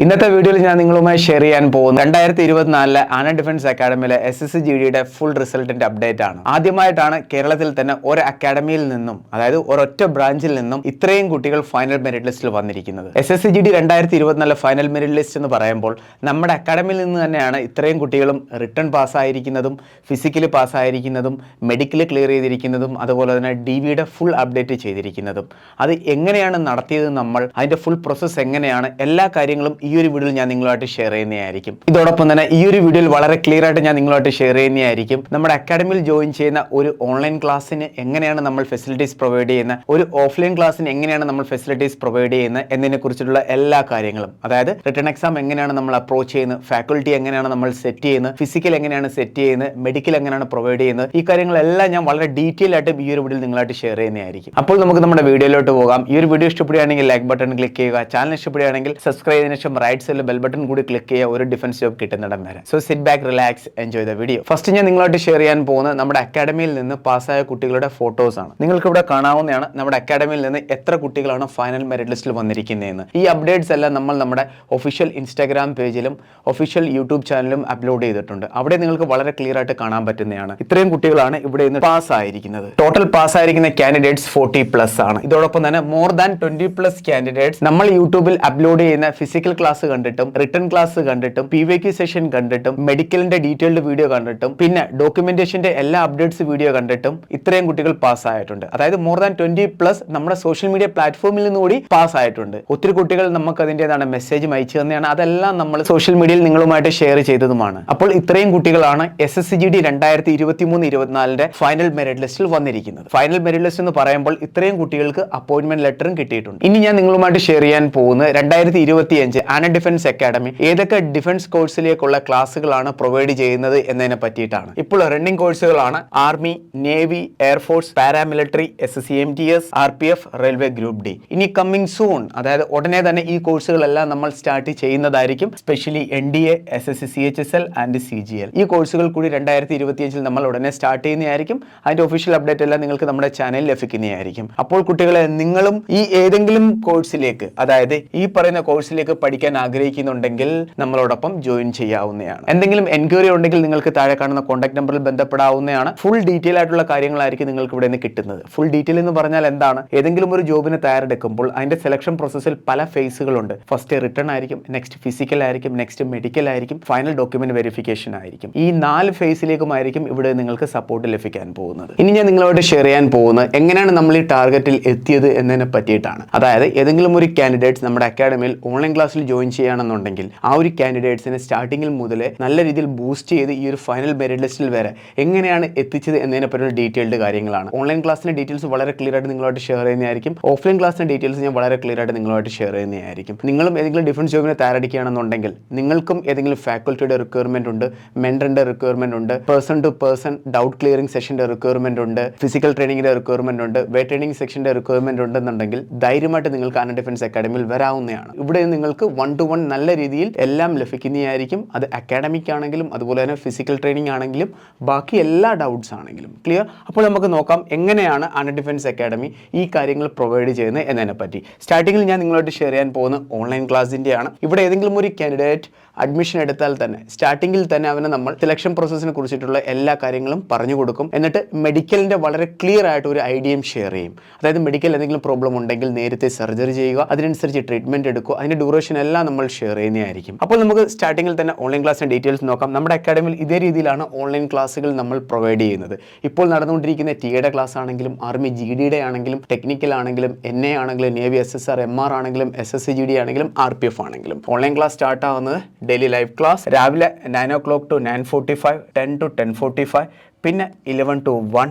ഇന്നത്തെ വീഡിയോയിൽ ഞാൻ നിങ്ങളുമായി ഷെയർ ചെയ്യാൻ പോകുന്നു രണ്ടായിരത്തി ഇരുപത്തിനാലിലെ ആന ഡിഫൻസ് അക്കാഡമിയിലെ എസ് എസ് ഫുൾ റിസൾട്ടിന്റെ അപ്ഡേറ്റ് ആണ്. ആദ്യമായിട്ടാണ് കേരളത്തിൽ തന്നെ ഒരു അക്കാഡമിയിൽ നിന്നും അതായത് ഒരൊറ്റ ബ്രാഞ്ചിൽ നിന്നും ഇത്രയും കുട്ടികൾ ഫൈനൽ മെറിറ്റ് ലിസ്റ്റിൽ വന്നിരിക്കുന്നത്. എസ് എസ് ജി ഡി രണ്ടായിരത്തി ഫൈനൽ മെറിറ്റ് ലിസ്റ്റ് എന്ന് പറയുമ്പോൾ നമ്മുടെ അക്കാഡമിയിൽ നിന്ന് തന്നെയാണ് ഇത്രയും കുട്ടികളും റിട്ടേൺ പാസ്സായിരിക്കുന്നതും ഫിസിക്കലി പാസ്സായിരിക്കുന്നതും മെഡിക്കൽ ക്ലിയർ ചെയ്തിരിക്കുന്നതും അതുപോലെ തന്നെ ഡി വിയുടെ ഫുൾ അപ്ഡേറ്റ് ചെയ്തിരിക്കുന്നതും. അത് എങ്ങനെയാണ് നടത്തിയത് നമ്മൾ അതിന്റെ ഫുൾ പ്രോസസ്സ് എങ്ങനെയാണ് എല്ലാ കാര്യങ്ങളും ഈ ഒരു വീഡിയോയിൽ ഞാൻ നിങ്ങളുമായിട്ട് ഷെയർ ചെയ്യുന്നതായിരിക്കും. ഇതോടൊപ്പം തന്നെ ഈ ഒരു വീഡിയോയിൽ വളരെ ക്ലിയർ ആയിട്ട് ഞാൻ നിങ്ങളുമായിട്ട് ഷെയർ ചെയ്യുന്നതായിരിക്കും. നമ്മുടെ അക്കാഡമിയിൽ ജോയിൻ ചെയ്യുന്ന ഒരു ഓൺലൈൻ ക്ലാസ്സിന് എങ്ങനെയാണ് നമ്മൾ ഫെസിലിറ്റീസ് പ്രൊവൈഡ് ചെയ്യുന്ന ഒരു ഓഫ്ലൈൻ ക്ലാസ്സിന് എങ്ങനെയാണ് നമ്മൾ ഫെസിലിറ്റീസ് പ്രൊവൈഡ് ചെയ്യുന്നത്? എന്നതിനെ കുറിച്ചിട്ടുള്ള എല്ലാ കാര്യങ്ങളും. അതായത് റിട്ടേൺ എക്സാം എങ്ങനെയാണ് നമ്മൾ അപ്രോച്ച് ചെയ്യുന്നത്? ഫാക്കൽറ്റി എങ്ങനെയാണ് നമ്മൾ സെറ്റ് ചെയ്യുന്നത്? ഫിസിക്കൽ എങ്ങനെയാണ് സെറ്റ് ചെയ്യുന്നത്? മെഡിക്കൽ എങ്ങനെയാണ് പ്രൊവൈഡ് ചെയ്യുന്നത്? ഈ കാര്യങ്ങളെല്ലാം ഞാൻ വളരെ ഡീറ്റെയിൽ ആയിട്ട് ഈ ഒരു വീഡിയോയിൽ നിങ്ങളായിട്ട് ഷെയർ ചെയ്യുന്നതായിരിക്കും. അപ്പോൾ നമുക്ക് നമ്മുടെ വീഡിയോയിലോട്ട് പോകാം. ഈ ഒരു വീഡിയോ ഇഷ്ടപ്പെടുകയാണെങ്കിൽ ലൈക്ക് ബട്ടൺ ക്ലിക്ക് ചെയ്യുക. ചാനൽ ഇഷ്ടപ്പെടുകയാണെങ്കിൽ സബ്സ്ക്രൈബ് ചെയ്തതിനു ശേഷം റൈറ്റ് സൈഡിൽ ബെൽ ബട്ടൺ കൂടി ക്ലിക്ക് ചെയ്യുക ഒരു ഡിഫൻസ് ജോബ് കിട്ടുന്നിടം വരെ. So sit back relax enjoy the video first ഞാൻ നിങ്ങളായിട്ട് ഷെയർ ചെയ്യാൻ പോകുന്നത് നമ്മുടെ അക്കാഡമിയിൽ നിന്ന് പാസ്സായ കുട്ടികളുടെ ഫോട്ടോസ് ആണ്. നിങ്ങൾക്ക് ഇവിടെ കാണാവുന്നതാണ് നമ്മുടെ അക്കാഡമിയിൽ നിന്ന് എത്ര കുട്ടികളാണ് ഫൈനൽ മെറിറ്റ് ലിസ്റ്റിൽ വന്നിരിക്കുന്നതെന്ന്. ഈ അപ്ഡേറ്റ്സ് എല്ലാം നമ്മൾ നമ്മുടെ ഒഫീഷ്യൽ ഇൻസ്റ്റാഗ്രാം പേജിലും ഒഫീഷ്യൽ യൂട്യൂബ് ചാനലും അപ്ലോഡ് ചെയ്തിട്ടുണ്ട്. അവിടെ നിങ്ങൾക്ക് വളരെ ക്ലിയർ ആയിട്ട് കാണാൻ പറ്റുന്നതാണ്. ഇത്രയും കുട്ടികളാണ് ഇവിടെ നിന്ന് പാസ് ആയിരിക്കുന്നത്. ടോട്ടൽ പാസ് ആയിരിക്കുന്ന കാൻഡിഡേറ്റ്സ് ഫോർട്ടി പ്ലസ് ആണ്. ഇതോടൊപ്പം തന്നെ more than twenty plus candidates നമ്മൾ യൂട്യൂബിൽ അപ്ലോഡ് ചെയ്യുന്ന ഫിസിക്കൽ ക്ലാസ് കണ്ടിട്ടും റിട്ടേൺ ക്ലാസ് കണ്ടിട്ടും പി വൈ ക്യു സെഷൻ കണ്ടിട്ടും മെഡിക്കലിന്റെ ഡീറ്റെയിൽഡ് വീഡിയോ കണ്ടിട്ടും പിന്നെ ഡോക്യുമെന്റേഷന്റെ എല്ലാ അപ്ഡേറ്റ്സ് വീഡിയോ കണ്ടിട്ടും ഇത്രയും കുട്ടികൾ പാസ് ആയിട്ടുണ്ട്. അതായത് മോർ ദാൻ ട്വന്റി പ്ലസ് നമ്മുടെ സോഷ്യൽ മീഡിയ പ്ലാറ്റ്ഫോമിൽ നിന്ന് കൂടി പാസ് ആയിട്ടുണ്ട്. ഒത്തിരി കുട്ടികൾ നമുക്ക് അതിന്റെതാണ് മെസ്സേജ് അയച്ചു തന്നെയാണ്. അതെല്ലാം നമ്മൾ സോഷ്യൽ മീഡിയയിൽ നിങ്ങളുമായിട്ട് ഷെയർ ചെയ്തതുമാണ്. അപ്പോൾ ഇത്രയും കുട്ടികളാണ് S S C G D രണ്ടായിരത്തി ഇരുപത്തി മൂന്ന് ഇരുപത്തിനാലിന്റെ ഫൈനൽ മെറിറ്റ് ലിസ്റ്റിൽ വന്നിരിക്കുന്നത്. ഫൈനൽ മെറിറ്റ് ലിസ്റ്റ് എന്ന് പറയുമ്പോൾ ഇത്രയും കുട്ടികൾക്ക് അപ്പോയിന്റ്മെന്റ് ലെറ്ററും കിട്ടിയിട്ടുണ്ട്. ഇനി ഞാൻ നിങ്ങളുമായിട്ട് ഷെയർ ചെയ്യാൻ പോകുന്നത് രണ്ടായിരത്തി ഇരുപത്തി അഞ്ച് ആന ഡിഫൻസ് അക്കാഡമി ഏതൊക്കെ ഡിഫൻസ് കോഴ്സിലേക്കുള്ള ക്ലാസ്സുകളാണ് പ്രൊവൈഡ് ചെയ്യുന്നത് എന്നതിനെ പറ്റിയിട്ടാണ്. ഇപ്പോൾ റണ്ണിംഗ് കോഴ്സുകളാണ് army navy air force paramilitary S S C M T S R P F railway group D ഇനി കമ്മിങ് സൂൺ അതായത് ഉടനെ തന്നെ ഈ കോഴ്സുകളെല്ലാം നമ്മൾ സ്റ്റാർട്ട് ചെയ്യുന്നതായിരിക്കും specially N D A S S C C H S L and C G L ഈ കോഴ്സുകൾ കൂടി രണ്ടായിരത്തി ഇരുപത്തിയഞ്ചിൽ നമ്മൾ ഉടനെ സ്റ്റാർട്ട് ചെയ്യുന്നതായിരിക്കും അതിന്റെ ഒഫീഷ്യൽ അപ്ഡേറ്റ് എല്ലാം നിങ്ങൾക്ക് നമ്മുടെ ചാനലിൽ ലഭിക്കുന്നതായിരിക്കും. അപ്പോൾ കുട്ടികളെ നിങ്ങളും ഈ ഏതെങ്കിലും കോഴ്സിലേക്ക് അതായത് ഈ പറയുന്ന കോഴ്സിലേക്ക് പഠിക്കാൻ ആഗ്രഹിക്കുന്നുണ്ടെങ്കിൽ നമ്മളോടൊപ്പം ജോയിൻ ചെയ്യാവുന്നതാണ്. എന്തെങ്കിലും എൻക്വയറി ഉണ്ടെങ്കിൽ നിങ്ങൾക്ക് താഴെ കാണുന്ന കോൺടാക്ട് നമ്പറിൽ ബന്ധപ്പെടാവുന്നതാണ്. ഫുൾ ഡീറ്റെയിൽ ആയിട്ടുള്ള കാര്യങ്ങളായിരിക്കും നിങ്ങൾക്ക് ഇവിടെ നിന്ന് കിട്ടുന്നത്. ഫുൾ ഡീറ്റെയിൽ എന്ന് പറഞ്ഞാൽ എന്താണ്? ഏതെങ്കിലും ഒരു ജോബിന് തയ്യാറെടുക്കുമ്പോൾ അതിന്റെ സെലക്ഷൻ പ്രോസസ്സിൽ പല ഫേസുകളുണ്ട് ഫസ്റ്റ് റിട്ടേൺ ആയിരിക്കും നെക്സ്റ്റ് ഫിസിക്കൽ ആയിരിക്കും നെക്സ്റ്റ് മെഡിക്കൽ ആയിരിക്കും ഫൈനൽ ഡോക്യുമെന്റ് വെരിഫിക്കേഷൻ ആയിരിക്കും. ഈ നാല് ഫേസിലേക്കുമായിരിക്കും ഇവിടെ നിങ്ങൾക്ക് സപ്പോർട്ട് ലഭിക്കാൻ പോകുന്നത്. ഇനി ഞാൻ നിങ്ങളോട് ഷെയർ ചെയ്യാൻ പോകുന്നത് എങ്ങനെയാണ് നമ്മൾ ഈ ടാർഗറ്റിൽ എത്തിയത് എന്നതിനെ പറ്റിയിട്ടാണ്. അതായത് ഏതെങ്കിലും ഒരു കാൻഡിഡേറ്റ്സ് നമ്മുടെ അക്കാഡമിയിൽ ഓൺലൈൻ ക്ലാസ്സിൽ ജോയിൻ ചെയ്യുകയാണെന്നുണ്ടെങ്കിൽ ആ ഒരു കാൻഡിഡേറ്റ്സിനെ സ്റ്റാർട്ടിങ്ങിൽ മുതൽ നല്ല രീതിയിൽ ബൂസ്റ്റ് ചെയ്ത് ഈ ഒരു ഫൈനൽ മെറിറ്റ് ലിസ്റ്റിൽ വരെ എങ്ങനെയാണ് എത്തിച്ചത് എന്നതിനെ പറ്റിയുള്ള ഡീറ്റെയിൽഡ് കാര്യങ്ങളാണ്. ഓൺലൈൻ ക്ലാസ്സിന്റെ ഡീറ്റെയിൽസ് വളരെ ക്ലിയർ ആയിട്ട് നിങ്ങളായിട്ട് ഷെയർ ചെയ്യുന്നതായിരിക്കും. ഓഫ്ലൈൻ ക്ലാസ്സിന്റെ ഡീറ്റെയിൽസ് ഞാൻ വളരെ ക്ലിയർ ആയിട്ട് നിങ്ങളുമായിട്ട് ഷെയർ ചെയ്യുന്നതായിരിക്കും. നിങ്ങളും ഏതെങ്കിലും ഡിഫൻസ് ജോബിനെ തയ്യാറെടുക്കുകയാണെന്നുണ്ടെങ്കിൽ നിങ്ങൾക്കും ഏതെങ്കിലും ഫാക്കൽറ്റിയുടെ റിക്വയർമെന്റ് ഉണ്ട് മെന്ററിന്റെ റിക്വയർമെന്റ് ഉണ്ട് person to person doubt clearing സെഷന്റെ requirement ഉണ്ട് ഫിസിക്കൽ ട്രെയിനിങ്ങിന്റെ റിക്വയർമെന്റ് ഉണ്ട് വേ ട്രെയിനിങ് സെക്ഷന്റെ റിക്വയർമെന്റ് ഉണ്ടെന്നുണ്ടെങ്കിൽ ധൈര്യമായിട്ട് നിങ്ങൾക്ക് ആന ഡിഫൻസ് അക്കാഡമിയിൽ വരാവുന്നതാണ്. ഇവിടെ നിങ്ങൾക്ക് ടു വൺ നല്ല രീതിയിൽ എല്ലാം ലഭിക്കുന്നതായിരിക്കും. അത് അക്കാഡമിക് ആണെങ്കിലും അതുപോലെ തന്നെ ഫിസിക്കൽ ട്രെയിനിങ് ആണെങ്കിലും ബാക്കി എല്ലാ ഡൗട്ട്സ് ആണെങ്കിലും. ക്ലിയർ അപ്പോൾ നമുക്ക് നോക്കാം എങ്ങനെയാണ് അൺ ഡിഫൻസ് അക്കാഡമി ഈ കാര്യങ്ങൾ പ്രൊവൈഡ് ചെയ്യുന്നത് എന്നതിനെ പറ്റി. സ്റ്റാർട്ടിങ്ങിൽ ഞാൻ നിങ്ങളോട് ഷെയർ ചെയ്യാൻ പോകുന്ന ഓൺലൈൻ ക്ലാസ്സിന്റെയാണ് ഇവിടെ ഏതെങ്കിലും ഒരു കാൻഡിഡേറ്റ് അഡ്മിഷൻ എടുത്താൽ തന്നെ സ്റ്റാർട്ടിങ്ങിൽ തന്നെ അവന് നമ്മൾ സെലക്ഷൻ പ്രോസസ്സിനെ കുറിച്ചിട്ടുള്ള എല്ലാ കാര്യങ്ങളും പറഞ്ഞു കൊടുക്കും. എന്നിട്ട് മെഡിക്കലിന്റെ വളരെ ക്ലിയർ ആയിട്ട് ഒരു ഐഡിയയും ഷെയർ ചെയ്യും. അതായത് മെഡിക്കൽ എന്തെങ്കിലും പ്രോബ്ലം ഉണ്ടെങ്കിൽ നേരത്തെ സർജറി ചെയ്യുക അതിനനുസരിച്ച് ട്രീറ്റ്മെന്റ് എടുക്കുക അതിന്റെ ഡ്യൂറേഷൻ എല്ലാം നമ്മൾ ഷെയർ ചെയ്യുന്നതായിരിക്കും. അപ്പോൾ നമുക്ക് സ്റ്റാർട്ടിങ്ങിൽ തന്നെ ഓൺലൈൻ ക്ലാസ്സിന്റെ ഡീറ്റെയിൽസ് നോക്കാം. നമ്മുടെ അക്കാഡമിയിൽ ഇതേ രീതിയിലാണ് ഓൺലൈൻ ക്ലാസ്സുകൾ നമ്മൾ പ്രൊവൈഡ് ചെയ്യുന്നത്. ഇപ്പോൾ നടന്നുകൊണ്ടിരിക്കുന്ന ടിയുടെ ക്ലാസ് ആണെങ്കിലും ആർമി ജി ഡിയുടെ ആണെങ്കിലും ടെക്നിക്കൽ ആണെങ്കിലും എൻ എ ആണെങ്കിലും navy S S R M R ആണെങ്കിലും S S C G D ആണെങ്കിലും ആർ പി എഫ് ആണെങ്കിലും. ഓൺലൈൻ ക്ലാസ് സ്റ്റാർട്ട് ആവുന്നത് ഡെയിലി ലൈവ് ക്ലാസ് രാവിലെ nine o'clock to nine forty five ten to ten forty five പിന്നെ eleven to one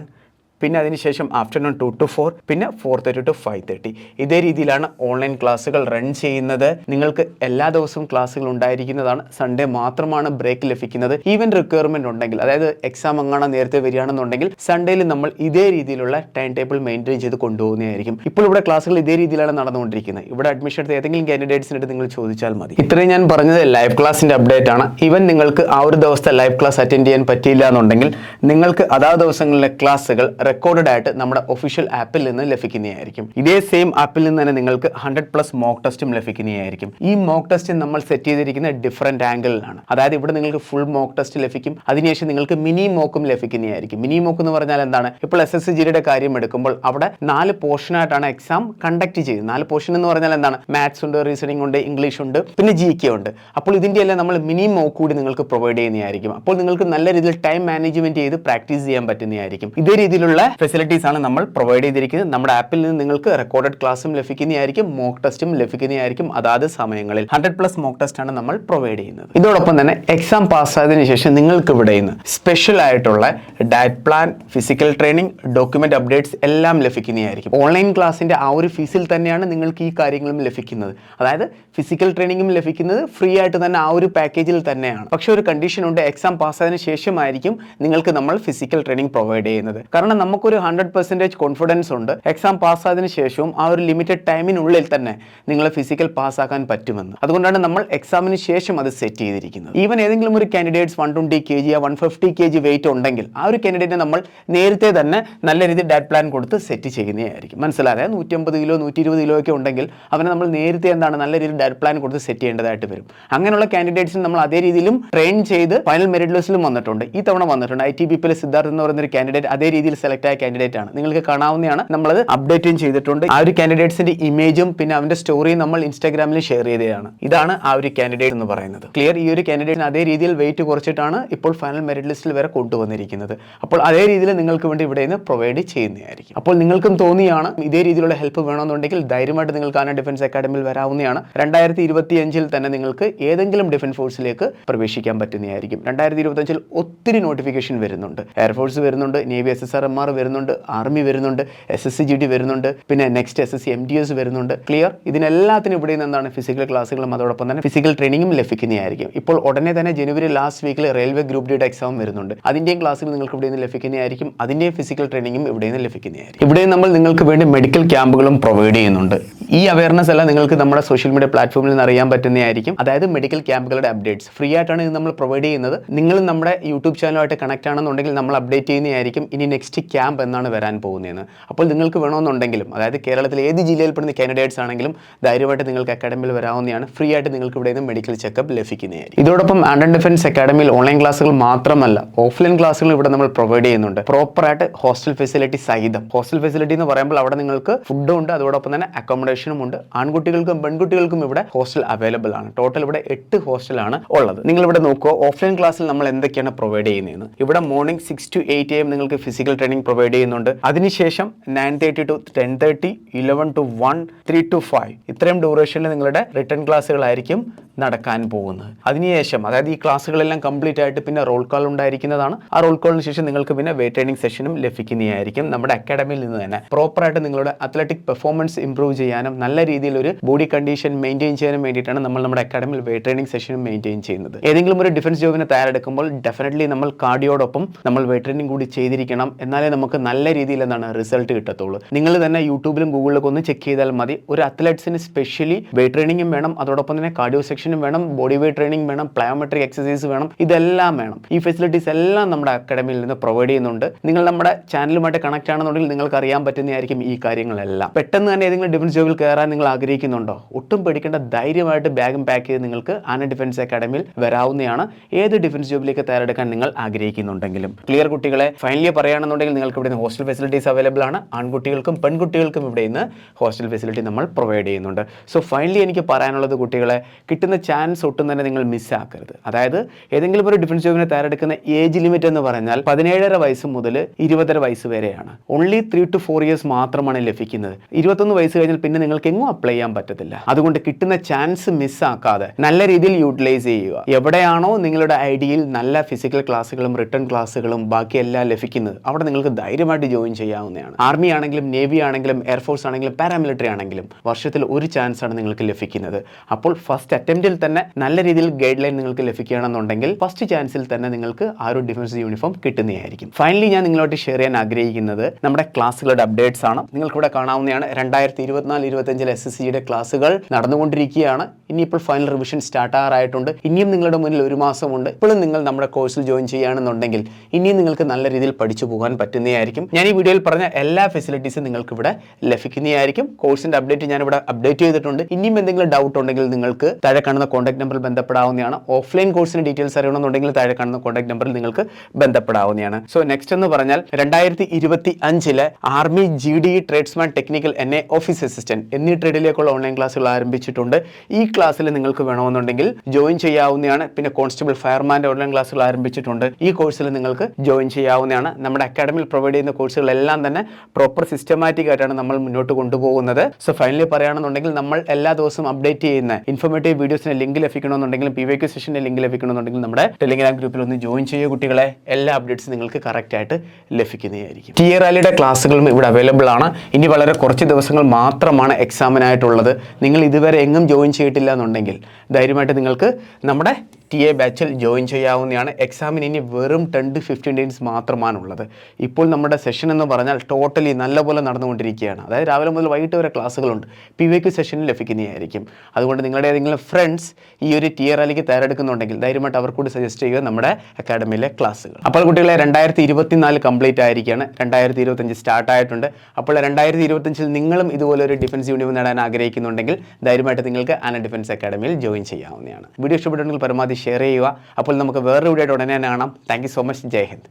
പിന്നെ അതിനുശേഷം afternoon two to four പിന്നെ four thirty to five thirty ഇതേ രീതിയിലാണ് online ക്ലാസ്സുകൾ റൺ ചെയ്യുന്നത്. നിങ്ങൾക്ക് എല്ലാ ദിവസവും ക്ലാസ്സുകൾ ഉണ്ടായിരിക്കുന്നതാണ്. സൺഡേ മാത്രമാണ് ബ്രേക്ക് ലഭിക്കുന്നത്. ഈവൻ റിക്വയർമെന്റ് ഉണ്ടെങ്കിൽ അതായത് എക്സാം അങ്ങാണ് നേരത്തെ വരികയാണെന്നുണ്ടെങ്കിൽ സൺഡേയിൽ നമ്മൾ ഇതേ രീതിയിലുള്ള ടൈം ടേബിൾ മെയിന്റെയിൻ ചെയ്ത് കൊണ്ടുപോകുന്നതായിരിക്കും. ഇപ്പോൾ ഇവിടെ ക്ലാസ്സുകൾ ഇതേ രീതിയിലാണ് നടന്നുകൊണ്ടിരിക്കുന്നത്. ഇവിടെ അഡ്മിഷൻ എടുത്ത ഏതെങ്കിലും കാൻഡിഡേറ്റ്സിനായിട്ട് നിങ്ങൾ ചോദിച്ചാൽ മതി. ഇത്രയും ഞാൻ പറഞ്ഞത് ലൈവ് ക്ലാസ്സിന്റെ അപ്ഡേറ്റ് ആണ്. ഈവൻ നിങ്ങൾക്ക് ആ ഒരു ദിവസത്തെ ലൈവ് ക്ലാസ് അറ്റൻഡ് ചെയ്യാൻ പറ്റിയില്ല എന്നുണ്ടെങ്കിൽ നിങ്ങൾക്ക് അതാ ദിവസങ്ങളിലെ ക്ലാസ്സുകൾ റെക്കോർഡഡ് ആയിട്ട് നമ്മുടെ ഒഫീഷ്യൽ ആപ്പിൽ നിന്ന് ലഭിക്കുന്നതായിരിക്കും. ഇതേ സെയിം ആപ്പിൽ നിന്ന് തന്നെ നിങ്ങൾക്ക് ഹൺഡ്രഡ് പ്ലസ് മോക്ക് ടെസ്റ്റും ലഭിക്കുന്നതായിരിക്കും. ഈ മോക്ക് ടെസ്റ്റ് നമ്മൾ സെറ്റ് ചെയ്തിരിക്കുന്ന ഡിഫറെന്റ് ആംഗിളിലാണ് അതായത് ഇവിടെ നിങ്ങൾക്ക് ഫുൾ മോക്ക് ടെസ്റ്റ് ലഭിക്കും. അതിനുശേഷം നിങ്ങൾക്ക് മിനി മോക്കും ലഭിക്കുന്നതായിരിക്കും. മിനി മോക്ക് എന്ന് പറഞ്ഞാൽ എന്താണ്? ഇപ്പോൾ എസ് എസ് ജിയുടെ കാര്യം എടുക്കുമ്പോൾ അവിടെ നാല് പോർഷനായിട്ടാണ് എക്സാം കണ്ടക്ട് ചെയ്യുന്നത്. നാല് പോർഷൻ എന്ന് പറഞ്ഞാൽ എന്താണ്? മാത്സ് ഉണ്ട് റീസണിംഗ് ഉണ്ട് ഇംഗ്ലീഷ് ഉണ്ട് പിന്നെ ജി കെ ഉണ്ട്. അപ്പോൾ ഇതിന്റെ എല്ലാം നമ്മൾ മിനി മോക്ക് കൂടി നിങ്ങൾക്ക് പ്രൊവൈഡ് ചെയ്യുന്നതായിരിക്കും. അപ്പോൾ നിങ്ങൾക്ക് നല്ല രീതിയിൽ ടൈം മാനേജ്മെന്റ് ചെയ്ത് പ്രാക്ടീസ് ചെയ്യാൻ പറ്റുന്നതായിരിക്കും. ഇതേ രീതിയിലുള്ള ഫെസിലിറ്റീസ് ആണ് നമ്മൾ പ്രൊവൈഡ് ചെയ്തിരിക്കുന്നത്. നമ്മുടെ ആപ്പിൽ നിന്ന് നിങ്ങൾക്ക് റെക്കോർഡഡ് ക്ലാസ്സും ലഭിക്കുന്നതായിരിക്കും മോക്ക് ടെസ്റ്റും ലഭിക്കുന്നതായിരിക്കും അതാത് സമയങ്ങളിൽ. ഹൺഡ്രഡ് പ്ലസ് മോക്ക് ടെസ്റ്റ് ആണ് നമ്മൾ പ്രൊവൈഡ് ചെയ്യുന്നത്. ഇതോടൊപ്പം തന്നെ എക്സാം പാസ്സായതിനു ശേഷം നിങ്ങൾക്ക് ഇവിടെ നിന്ന് സ്പെഷ്യൽ ആയിട്ടുള്ള diet plan physical training document updates എല്ലാം ലഭിക്കുന്നതായിരിക്കും. ഓൺലൈൻ ക്ലാസ്സിന്റെ ആ ഒരു ഫീസിൽ തന്നെയാണ് നിങ്ങൾക്ക് ഈ കാര്യങ്ങളും ലഭിക്കുന്നത്. അതായത് ഫിസിക്കൽ ട്രെയിനിങ്ങും ലഭിക്കുന്നത് ഫ്രീ ആയിട്ട് തന്നെ ആ ഒരു പാക്കേജിൽ തന്നെയാണ്. പക്ഷെ ഒരു കണ്ടീഷൻ ഉണ്ട് എക്സാം പാസ്സായതിനു ശേഷമായിരിക്കും നിങ്ങൾക്ക് നമ്മൾ ഫിസിക്കൽ ട്രെയിനിങ് പ്രൊവൈഡ് ചെയ്യുന്നത്. കാരണം നമുക്കൊരു ഹൺഡ്രഡ് പെർസെന്റേജ് കോൺഫിഡൻസ് ഉണ്ട്. എക്സാം പാസ്സായതിനു ശേഷവും ആ ഒരു ലിമിറ്റഡ് ടൈമിനുള്ളിൽ തന്നെ നിങ്ങൾ ഫിസിക്കൽ പാസ്സാക്കാൻ പറ്റുമെന്ന്. അതുകൊണ്ടാണ് നമ്മൾ എക്സാമിന് ശേഷം അത് സെറ്റ് ചെയ്തിരിക്കുന്നത്. ഈവൻ ഏതെങ്കിലും ഒരു candidates one twenty K G one fifty K G weight ഉണ്ടെങ്കിൽ ആ ഒരു കാൻഡിഡേറ്റിനെ നമ്മൾ നേരത്തെ തന്നെ നല്ല രീതിയിൽ ഡയറ്റ് പ്ലാൻ കൊടുത്ത് സെറ്റ് ചെയ്യുന്നതായിരിക്കും. മനസ്സിലാതെ നൂറ്റമ്പത് കിലോ നൂറ്റി ഇരുപത് കിലോ ഒക്കെ ഉണ്ടെങ്കിൽ അവനെ നമ്മൾ നേരത്തെ എന്താണ് നല്ല രീതിയിൽ ഡയറ്റ് പ്ലാൻ കൊടുത്ത് സെറ്റ് ചെയ്യേണ്ടതായിട്ട് വരും. അങ്ങനെയുള്ള കാൻഡിഡേറ്റ്സിന് നമ്മൾ അതേ രീതിയിലും ട്രെയിൻ ചെയ്ത് ഫൈനൽ മെറിറ്റ് ലിസ്റ്റിലും വന്നിട്ടുണ്ട്. ഈ തവണ വന്നിട്ടുണ്ട്. I T B P L Siddharth എന്ന് പറയുന്ന ഒരു കാൻഡിഡേറ്റ് അതേ രീതിയിൽ സെലക്ട് ആയ കാൻഡിഡേറ്റ് ആണ്. നിങ്ങൾക്ക് കാണാവുന്നതാണ്. നമ്മളത് അപ്ഡേറ്റും ചെയ്തിട്ടുണ്ട്. ആ ഒരു കാൻഡിഡേറ്റ്സിന്റെ ഇമേജും പിന്നെ അവന്റെ സ്റ്റോറിയും നമ്മൾ ഇൻസ്റ്റാഗ്രാമിൽ ഷെയർ ചെയ്തതാണ്. ഇതാണ് ആ ഒരു കാൻഡിഡേറ്റ് എന്ന് പറയുന്നത്. ക്ലിയർ ഈ ഒരു കാൻഡിഡേറ്റിന് അതേ രീതിയിൽ വെയിറ്റ് കുറച്ചിട്ടാണ് ഇപ്പോൾ ഫൈനൽ മെറിറ്റ് ലിസ്റ്റിൽ വരെ കൊണ്ടുവന്നിരിക്കുന്നത്. അപ്പോൾ അതേ രീതിയിൽ നിങ്ങൾക്ക് വേണ്ടി ഇവിടെ നിന്ന് പ്രൊവൈഡ് ചെയ്യുന്നതായിരിക്കും. അപ്പോൾ നിങ്ങൾക്കും തോന്നിയാണ് ഇതേ രീതിയിലുള്ള ഹെൽപ്പ് വേണമെന്നുണ്ടെങ്കിൽ ധൈര്യമായിട്ട് നിങ്ങൾക്ക് ആന ഡിഫൻസ് അക്കാഡമിയിൽ വരാവുന്നതാണ്. രണ്ടായിരത്തി ഇരുപത്തി അഞ്ചിൽ തന്നെ നിങ്ങൾക്ക് ഏതെങ്കിലും ഡിഫൻസ് ഫോഴ്സിലേക്ക് പ്രവേശിക്കാൻ പറ്റുന്നതായിരിക്കും. രണ്ടായിരത്തി ഇരുപത്തി അഞ്ചിൽ ഒത്തിരി നോട്ടിഫിക്കേഷൻ വരുന്നുണ്ട്. എയർഫോഴ്സ് വരുന്നുണ്ട്. Navy S S R M R വരുന്നുണ്ട് ആർമി വരുന്നുണ്ട് S S C G D വരുന്നുണ്ട് പിന്നെ next S S C M D S വരുന്നുണ്ട്. ക്ലിയർ ഇതിനെല്ലാത്തിനും ഇവിടെ നിന്ന് എന്താണ് ഫിസിക്കൽ ക്ലാസ്സുകളും അതോടൊപ്പം തന്നെ ഫിസിക്കൽ ട്രെയിനിങ്ങും ലഭിക്കുന്നതായിരിക്കും. ഇപ്പോൾ ഉടനെ തന്നെ ജനുവരി ലാസ്റ്റ് വീക്കിൽ റെയിൽവേ ഗ്രൂപ്പ് ഡിയുടെ എക്സാം വരുന്നുണ്ട്. അതിന്റെയും ക്ലാസ്സുകൾ നിങ്ങൾക്ക് ഇവിടെ നിന്ന് ലഭിക്കുന്നതായിരിക്കും. അതിന്റെയും ഫിസിക്കൽ ട്രെയിനിങ്ങും ഇവിടെ നിന്ന് ലഭിക്കുന്നതായിരിക്കും. ഇവിടെ നമ്മൾ നിങ്ങൾക്ക് വേണ്ടി മെഡിക്കൽ ക്യാമ്പുകളും പ്രൊവൈഡ് ചെയ്യുന്നുണ്ട്. ഈ അവയർനെസ് എല്ലാം നിങ്ങൾക്ക് നമ്മുടെ സോഷ്യൽ മീഡിയ പ്ലാറ്റ്ഫോമിൽ നിന്ന് അറിയാൻ പറ്റുന്നതായിരിക്കും. അതായത് മെഡിക്കൽ ക്യാമ്പുകളുടെ അപ്ഡേറ്റ്സ് ഫ്രീ ആയിട്ടാണ് ഇത് നമ്മൾ പ്രൊവൈഡ് ചെയ്യുന്നത്. നിങ്ങൾ നമ്മുടെ യൂട്യൂബ് ചാനലുമായിട്ട് കണക്ട് ആണെന്നുണ്ടെങ്കിൽ നമ്മൾ അപ്ഡേറ്റ് ചെയ്യുന്നതായിരിക്കും. ഇനി നെക്സ്റ്റ് ക്യാമ്പ് എന്നാണ് വരാൻ പോകുന്നതെന്ന്. അപ്പോൾ നിങ്ങൾക്ക് വേണമെന്നുണ്ടെങ്കിലും അതായത് കേരളത്തിൽ ഏത് ജില്ലയിൽപ്പെടുന്ന കാൻഡിഡേറ്റ്സ് ആണെങ്കിലും ധൈര്യമായിട്ട് നിങ്ങൾക്ക് അക്കാഡമിയിൽ വരാവുന്നതാണ്. ഫ്രീ ആയിട്ട് നിങ്ങൾക്ക് ഇവിടെ നിന്ന് മെഡിക്കൽ ചെക്കപ്പ് ലഭിക്കുന്നതായിരിക്കും. ഇതോടൊപ്പം ആൻഡ് ഡിഫൻസ് അക്കാഡമിയിൽ ഓൺലൈൻ ക്ലാസ്സുകൾ മാത്രമല്ല ഓഫ്ലൈൻ ക്ലാസ്സുകൾ ഇവിടെ നമ്മൾ പ്രൊവൈഡ് ചെയ്യുന്നുണ്ട്. പ്രോപ്പറായിട്ട് ഹോസ്റ്റൽ ഫെസിലിറ്റി സഹിതം. ഹോസ്റ്റൽ ഫെസിലിറ്റി എന്ന് പറയുമ്പോൾ അവിടെ നിങ്ങൾക്ക് ഫുഡും ഉണ്ട് അതോടൊപ്പം തന്നെ അക്കോമഡേഷനും ഉണ്ട്. ആൺകുട്ടികൾക്കും പെൺകുട്ടികൾക്കും ഇവിടെ ഹോസ്റ്റൽ അവൈലബിൾ ആണ്. ടോട്ടൽ ഇവിടെ എട്ട് ഹോസ്റ്റലാണ് ഉള്ളത്. നിങ്ങൾ ഇവിടെ നോക്കുക ഓഫ്ലൈൻ ക്ലാസ്സിൽ നമ്മൾ എന്തൊക്കെയാണ് പ്രൊവൈഡ് ചെയ്യുന്നതെന്ന്. ഇവിടെ morning six to eight M നിങ്ങൾക്ക് ഫിസിക്കൽ ട്രെയിനിങ് പ്രൊവൈഡ് ചെയ്യുന്നുണ്ട്. അതിനുശേഷം nine thirty to ten thirty eleven to one three to five ഇത്രയും ഡ്യൂറേഷനിൽ നിങ്ങളുടെ റിട്ടേൺ ക്ലാസ്സുകളായിരിക്കും നടക്കാൻ പോകുന്നത്. അതിനുശേഷം അതായത് ഈ ക്ലാസ്സുകളെല്ലാം കംപ്ലീറ്റ് ആയിട്ട് പിന്നെ റോൾ കോൾ ഉണ്ടായിരിക്കുന്നതാണ്. ആ റോൾ കോളിന് ശേഷം നിങ്ങൾക്ക് പിന്നെ വെയിറ്റ് ട്രെയിനിങ് സെഷനും ലഭിക്കുന്നതായിരിക്കും. നമ്മുടെ അക്കാഡമിയിൽ നിന്ന് തന്നെ. പ്രോപ്പറായിട്ട് നിങ്ങളുടെ അത്ലറ്റിക് പെർഫോമൻസ് ഇംപ്രൂവ് ചെയ്യാനും നല്ല രീതിയിൽ ഒരു ബോഡി കണ്ടീഷൻ മെയിന്റെയിൻ ചെയ്യാനും വേണ്ടിയിട്ടാണ് നമ്മൾ നമ്മുടെ അക്കാഡമിയിൽ വെയിറ്റ് ട്രെയിനിങ് സെഷനും മെയിന്റെയിൻ ചെയ്യുന്നത്. ഏതെങ്കിലും ഒരു ഡിഫൻസ് ജോബിനെ തയ്യാറെടുക്കുമ്പോൾ ഡെഫിനറ്റ്ലി നമ്മൾ കാർഡിയോടൊപ്പം നമ്മൾ വെയിറ്റ് ട്രെയിനിങ് കൂടി ചെയ്തിരിക്കണം. എന്നാലേ നമുക്ക് നല്ല രീതിയിൽ എന്താണ് റിസൾട്ട് കിട്ടത്തുള്ളൂ. നിങ്ങൾ തന്നെ യൂട്യൂബിലും ഗൂഗിളിലൊക്കെ ഒന്ന് ചെക്ക് ചെയ്താൽ മതി. ഒരു അത്ലറ്റ്സിന് സ്പെഷ്യലി വെയിറ്റ് ട്രെയിനിങ്ങും വേണം. അതോടൊപ്പം തന്നെ കാർഡിയോ സെക്ഷനും വേണം ബോഡി വെയിറ്റ് ട്രെയിനിങ് വേണം പ്ലയോമെട്രിക് എക്സസൈസ് വേണം ഇതെല്ലാം വേണം. ഈ ഫെസിലിറ്റീസ് എല്ലാം നമ്മുടെ അക്കാഡമിയിൽ നിന്ന് പ്രൊവൈഡ് ചെയ്യുന്നുണ്ട്. നിങ്ങൾ നമ്മുടെ ചാനലുമായിട്ട് കണക്ട് ആണെന്നുണ്ടെങ്കിൽ നിങ്ങൾക്ക് അറിയാൻ പറ്റുന്നതായിരിക്കും ഈ കാര്യങ്ങളെല്ലാം. പെട്ടെന്ന് തന്നെ ഏതെങ്കിലും ഡിഫൻസ് ജോബിൽ കയറാൻ നിങ്ങൾ ആഗ്രഹിക്കുന്നുണ്ടോ? ഒട്ടും പേടിക്കേണ്ട ധൈര്യമായിട്ട് ബാഗും പാക്ക് ചെയ്ത് നിങ്ങൾക്ക് ആന ഡിഫൻസ് അക്കാഡമിയിൽ വരാവുന്നതാണ്. ഏത് ഡിഫൻസ് ജോബിലേക്ക് തയ്യാറെടുക്കാൻ നിങ്ങൾ ആഗ്രഹിക്കുന്നുണ്ടെങ്കിലും. ക്ലിയർ കുട്ടികളെ ഫൈനലി പറയുകയാണെന്നുണ്ടെങ്കിൽ നിങ്ങൾക്ക് ഇവിടെ നിന്ന് ഹോസ്റ്റൽ ഫെസിലിറ്റീസ് അവൈലബിൾ ആണ്. ആൺകുട്ടികൾക്കും പെൺകുട്ടികൾക്കും ഇവിടെ നിന്ന് ഹോസ്റ്റൽ ഫെസിലിറ്റി നമ്മൾ പ്രൊവൈഡ് ചെയ്യുന്നുണ്ട്. സോ ഫൈനലി എനിക്ക് പറയാനുള്ളത് കുട്ടികളെ കിട്ടുന്ന ചാൻസ് ഒട്ടും തന്നെ നിങ്ങൾ മിസ്സാക്കരുത് അതായത് ഏതെങ്കിലും ഒരു ഡിഫൻസ് ജോബിനെ തയ്യാറെടുക്കുന്ന ഏജ് ലിമിറ്റ് എന്ന് പറഞ്ഞാൽ പതിനേഴര വയസ്സ് മുതൽ ഇരുപതര വയസ്സ് വരെയാണ്. Only three to four years മാത്രമാണ് ലഭിക്കുന്നത്. ഇരുപത്തൊന്ന് വയസ്സ് കഴിഞ്ഞാൽ പിന്നെ നിങ്ങൾക്ക് എങ്ങും അപ്ലൈ ചെയ്യാൻ പറ്റത്തില്ല. അതുകൊണ്ട് കിട്ടുന്ന ചാൻസ് മിസ്സാക്കാതെ നല്ല രീതിയിൽ യൂട്ടിലൈസ് ചെയ്യുക. എവിടെയാണോ നിങ്ങളുടെ ഐഡിയയിൽ നല്ല ഫിസിക്കൽ ക്ലാസ്സുകളും റിട്ടേൺ ക്ലാസ്സുകളും ബാക്കി എല്ലാം ലഭിക്കുന്നത്. അവിടെ നിങ്ങൾക്ക് ധൈര്യമായിട്ട് ജോയിൻ ചെയ്യാവുന്നതാണ്. ആർമി ആണെങ്കിലും നേവി ആണെങ്കിലും എയർഫോഴ്സ് ആണെങ്കിലും പാരാമിലിറ്ററി ആണെങ്കിലും വർഷത്തിൽ ഒരു ചാൻസ് ആണ് നിങ്ങൾക്ക് ലഭിക്കുന്നത്. അപ്പോൾ ഫസ്റ്റ് അറ്റംപ്റ്റിൽ തന്നെ നല്ല രീതിയിൽ ഗൈഡ് ലൈൻ നിങ്ങൾക്ക് ലഭിക്കുകയാണെന്നുണ്ടെങ്കിൽ ഫസ്റ്റ് ചാൻസിൽ തന്നെ നിങ്ങൾക്ക് ആ ഒരു ഡിഫൻസ് യൂണിഫോം കിട്ടുന്നതായിരിക്കും. ഫൈനലി ഞാൻ നിങ്ങളോട് ഷെയർ ചെയ്യാൻ ആഗ്രഹിക്കുന്നത് നമ്മുടെ ക്ലാസ്സുകളുടെ അപ്ഡേറ്റ്സ് ആണ്. നിങ്ങൾക്ക് ഇവിടെ കാണാവുന്നതാണ് രണ്ടായിരത്തി ഇരുപത്തിനാല് ഇരുപത്തഞ്ചിൽ എസ് എസ് സിയുടെ ക്ലാസ്സുകൾ നടന്നുകൊണ്ടിരിക്കുകയാണ്. ഇനിയിപ്പോൾ ഫൈനൽ റിവിഷൻ സ്റ്റാർട്ട് ആറായിട്ടുണ്ട് ഇനിയും നിങ്ങളുടെ മുന്നിൽ ഒരു മാസമുണ്ട്. ഇപ്പോഴും നിങ്ങൾ നമ്മുടെ കോഴ്സിൽ ജോയിൻ ചെയ്യുകയാണെന്നുണ്ടെങ്കിൽ ഇനിയും നിങ്ങൾക്ക് നല്ല രീതിയിൽ പഠിച്ചു പോകാൻ പറ്റുന്നതായിരിക്കും. ഞാൻ ഈ വീഡിയോയിൽ പറഞ്ഞ എല്ലാ ഫെസിലിറ്റീസും നിങ്ങൾക്ക് ഇവിടെ ലഭിക്കുന്നതായിരിക്കും. കോഴ്സിന്റെ അപ്ഡേറ്റ് ഞാൻ ഇവിടെ അപ്ഡേറ്റ് ചെയ്തിട്ടുണ്ട്. ഇനിയും എന്തെങ്കിലും ഡൗട്ട് ഉണ്ടെങ്കിൽ നിങ്ങൾക്ക് താഴെ കാണുന്ന കോൺടാക്ട് നമ്പറിൽ ബന്ധപ്പെടാവുന്നതാണ്. ഓഫ്ലൈൻ കോഴ്സിന് ഡീറ്റെയിൽസ് അറിയണമെന്നുണ്ടെങ്കിൽ താഴെ കാണുന്ന കോൺടാക്ട് നമ്പറിൽ നിങ്ങൾക്ക് ബന്ധപ്പെടാവുന്നതാണ്. സോ നെക്സ്റ്റ് എന്ന് പറഞ്ഞാൽ രണ്ടായിരത്തി ഇരുപത്തി അഞ്ചിലെ army G D tradesman technical N A office assistant എന്നീ ട്രേഡിലേക്കുള്ള ഓൺലൈൻ ക്ലാസ്സുകൾ ആരംഭിച്ചിട്ടുണ്ട്. ഈ ക്ലാസ്സിൽ നിങ്ങൾക്ക് വേണമെന്നുണ്ടെങ്കിൽ ജോയിൻ ചെയ്യാവുന്നതാണ്. പിന്നെ കോൺസ്റ്റബിൾ ഫയർമാന്റെ ഓൺലൈൻ ക്ലാസ്സുകൾ ആരംഭിച്ചിട്ടുണ്ട്. ഈ കോഴ്സിൽ നിങ്ങൾക്ക് ജോയിൻ ചെയ്യാവുന്നതാണ്. നമ്മുടെ അക്കാഡമിയിൽ പ്രൊവൈഡ് ചെയ്യുന്ന കോഴ്സുകളെല്ലാം തന്നെ പ്രോപ്പർ സിസ്റ്റമാറ്റിക് ആയിട്ടാണ് നമ്മൾ മുന്നോട്ട് കൊണ്ടുപോകുന്നത്. സോ ഫൈനലി പറയുകയാണെന്നുണ്ടെങ്കിൽ നമ്മൾ എല്ലാ ദിവസവും അപ്ഡേറ്റ് ചെയ്യുന്ന ഇൻഫോർമേറ്റീവ് വീഡിയോസിന് ലിങ്ക് ലഭിക്കണമെന്നുണ്ടെങ്കിലും പി വൈ ക്യു സെഷന്റെ ലിങ്ക് ലഭിക്കണമെന്നുണ്ടെങ്കിൽ നമ്മുടെ ടെലിഗ്രാം ഗ്രൂപ്പിൽ ഒന്ന് ജോയിൻ ചെയ്യുക കുട്ടികളെ. എല്ലാ അപ്ഡേറ്റ്സും നിങ്ങൾക്ക് കറക്റ്റ് ആയിട്ട് ലഭിക്കുന്നതായിരിക്കും. ടി എ റാലിയുടെ ക്ലാസ്സുകളും ഇവിടെ അവൈലബിൾ ആണ്. ഇനി വളരെ കുറച്ച് ദിവസങ്ങൾ മാത്രമാണ് എക്സാമിനായിട്ടുള്ളത് നിങ്ങൾ ഇതുവരെ എങ്ങും ജോയിൻ ചെയ്തിട്ടില്ല എന്നുണ്ടെങ്കിൽ ധൈര്യമായിട്ട് നിങ്ങൾക്ക് നമ്മുടെ ടി എ ബാച്ചിൽ ജോയിൻ ചെയ്യാവുന്നതാണ്. എക്സാമിന് ഇനി വെറും ടെൻ ടു ഫിഫ്റ്റീൻ ഡേയ്സ് മാത്രമാണുള്ളത്. ഇപ്പോൾ നമ്മുടെ സെഷൻ എന്ന് പറഞ്ഞാൽ ടോട്ടലി നല്ലപോലെ നടന്നുകൊണ്ടിരിക്കുകയാണ്. അതായത് രാവിലെ മുതൽ വൈകിട്ട് വരെ ക്ലാസ്സുകളുണ്ട്. പി വൈ ക്യു സെഷനിൽ ലഭിക്കുന്നതായിരിക്കും. അതുകൊണ്ട് നിങ്ങളുടെ ഏതെങ്കിലും ഫ്രണ്ട്സ് ഈ ഒരു ടിയർ അല്ലെങ്കിൽ തയ്യാറെടുക്കുന്നുണ്ടെങ്കിൽ ധൈര്യമായിട്ട് അവർക്ക് കൂടി സജസ്റ്റ് ചെയ്യുക നമ്മുടെ അക്കാഡമിയിലെ ക്ലാസ്സുകൾ അപ്പോൾ കുട്ടികളെ രണ്ടായിരത്തി ഇരുപത്തിനാല് കംപ്ലീറ്റ് ആയിരിക്കുകയാണ്. രണ്ടായിരത്തി ഇരുപത്തഞ്ച് സ്റ്റാർട്ട് ആയിട്ടുണ്ട്. അപ്പോൾ രണ്ടായിരത്തി ഇരുപത്തഞ്ചിൽ നിങ്ങളും ഇതുപോലെ ഒരു ഡിഫൻസ് യൂണിഫോം നേടാൻ ആഗ്രഹിക്കുന്നുണ്ടെങ്കിൽ ധൈര്യമായിട്ട് നിങ്ങൾക്ക് ആന ഡിഫൻസ് അക്കാഡമിയിൽ ജോയിൻ ചെയ്യാവുന്നതാണ്. വീഡിയോ ഇഷ്ടപ്പെട്ടുണ്ടെങ്കിൽ പരമാവധി ഷെയർ ചെയ്യുക. അപ്പോൾ നമുക്ക് വേറൊരു വീഡിയോ ഉടനെ കാണാം. Thank so much Jai Hind.